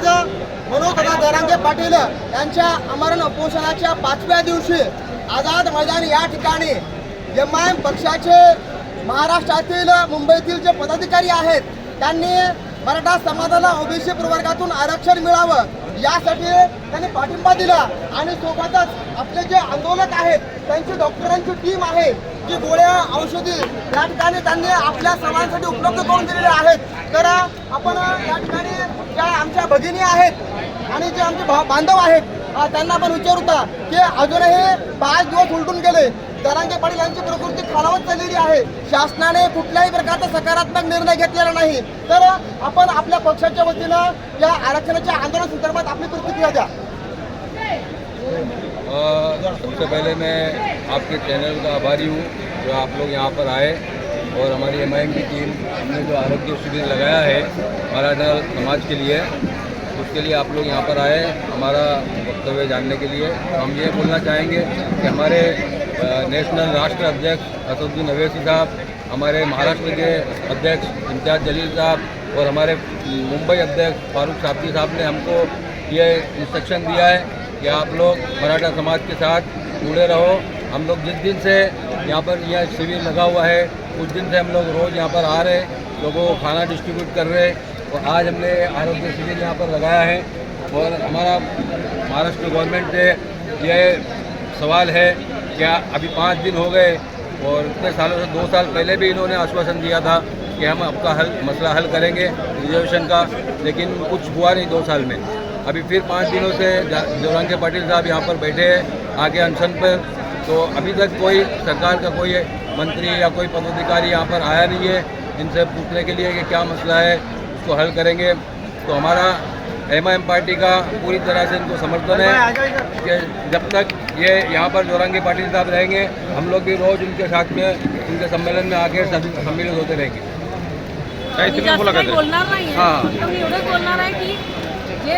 आज मनोहरदादा जरांगे पाटील यांच्या अमरण उपोषणाच्या पाचव्या दिवशी आझाद मैदान या ठिकाणी एम आय एम पक्षाचे महाराष्ट्रातील मुंबईतील जे पदाधिकारी आहेत त्यांनी मराठा समाजाला ओबीसी प्रवर्गातून आरक्षण मिळावं यासाठी त्यांनी पाठिंबा दिला. आणि सोबतच आपले जे आंदोलक आहेत त्यांची डॉक्टरांची टीम आहे जी गोळ्या औषधी या ठिकाणी त्यांनी आपल्या सर्वांसाठी उपलब्ध करून दिलेल्या आहेत. तर आपण या ठिकाणी ज्या आमच्या भगिनी आहेत आणि जे आमचे भा- बांधव आहेत त्यांना आपण विचारू का की अजूनही पाच दिवस उलटून गेले. दरांगे पाटील यांची प्रकृती खालावत चाललेली आहे. शासनाने कुठल्याही प्रकारचा सकारात्मक निर्णय घेतलेला नाही. तर आपण आपल्या पक्षाच्या वतीनं या आरक्षणाच्या आंदोलन संदर्भात आपली प्रतिक्रिया द्या. सबसे पहले मैं आपके चैनल का आभारी हूँ जो आप लोग यहाँ पर आए और हमारी एम की टीम हमने जो आरोग्य शिविर लगाया है मराठा समाज के लिए उसके लिए आप लोग यहाँ पर आए। हमारा वक्तव्य जानने के लिए हम ये बोलना चाहेंगे कि हमारे नेशनल राष्ट्र अध्यक्ष असदुद्दीन अवैसी साहब, हमारे महाराष्ट्र के अध्यक्ष इम्तियाज़ जलील साहब और हमारे मुंबई अध्यक्ष फारूक साहबी साहब ने हमको ये इंस्ट्रक्शन दिया है कि आप लोग मराठा समाज के साथ जुड़े रहो। हम लोग जिस दिन से यहाँ पर यह शिविर लगा हुआ है, उस दिन से हम लोग रोज़ यहाँ पर आ रहे लोगों को खाना डिस्ट्रीब्यूट कर रहे और आज हमने आरोग्य शिविर यहाँ पर लगाया है और हमारा महाराष्ट्र गवर्नमेंट से यह सवाल है क्या अभी पाँच दिन हो गए और इतने सालों से, दो साल पहले भी इन्होंने आश्वासन दिया था कि हम आपका हल, मसला हल करेंगे रिजर्वेशन का, लेकिन कुछ हुआ नहीं दो साल में। अभी फिर पाँच दिनों से जौरंगे पाटिल साहब यहाँ पर बैठे हैं, आगे अनशन पर। तो अभी तक कोई सरकार का कोई मंत्री या कोई पदाधिकारी यहाँ पर आया नहीं है। इनसे पूछने के लिए कि क्या मसला है, उसको हल करेंगे। तो हमारा एम पार्टी का पूरी तरह से इनको समर्थन है कि जब तक ये यहाँ पर जोरंगी पाटिल साहब रहेंगे हम लोग भी रोज़ उनके साथ में उनके सम्मेलन में आके सम्मिलित होते रहेंगे। हाँ. फक्त मी एवढंच बोलणार आहे. की जे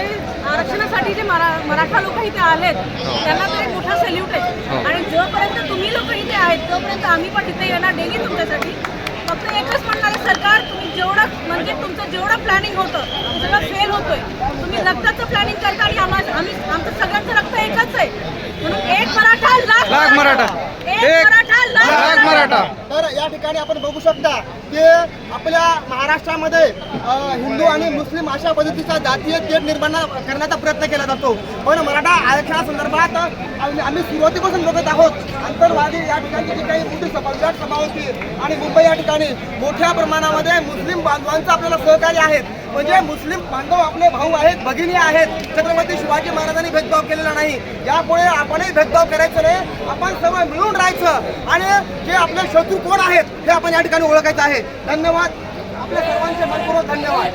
आरक्षणासाठी जे मराठा लोक इथे आलेत त्यांना तर एक मोठा सल्यूट आहे. आणि जोपर्यंत तुम्ही लोक इथे आहेत तोपर्यंत आम्ही पण इथे येणार डेली तुमच्यासाठी. फक्त एकच म्हणणार सरकार तुम्ही जेवढं म्हणजे तुमचं जेवढं प्लॅनिंग होतं सगळं फेल होतोय. तुम्ही रक्ताचं प्लॅनिंग करता आणि आम्हा- आमचं सगळ्यांचं रक्त एकच आहे म्हणून एक मराठा लाख मराठा. एक मराठा लाख मराठा. तर या ठिकाणी आपण बघू शकता की आपल्या महाराष्ट्रामध्ये हिंदू आणि मुस्लिम अशा पद्धतीचा जातीय थेट निर्माण करण्याचा प्रयत्न केला जातो. पण मराठा आरक्षणासंदर्भात आम्ही आम्ही सुरुवातीपासून बघत आहोत. अंतरवादी या ठिकाणी जी काही मोठी सभागृहात सभा होती आणि मुंबई या ठिकाणी मोठ्या प्रमाणामध्ये मुस्लिम बांधवांचं आपल्याला सहकार्य आहेत. म्हणजे मुस्लिम बांधव आपले भाऊ आहेत भगिनी आहेत. छत्रपती शिवाजी महाराजांनी भेदभाव केलेला नाही. यापुढे आपणही भेदभाव करायचं नाही. आपण सर्व मिळून राहायचं आणि जे आपले शत्रू कोण आहेत हे आपण या ठिकाणी ओळखायचं आहे. धन्यवाद. आपल्या सर्वांचे मनपूर्वक धन्यवाद.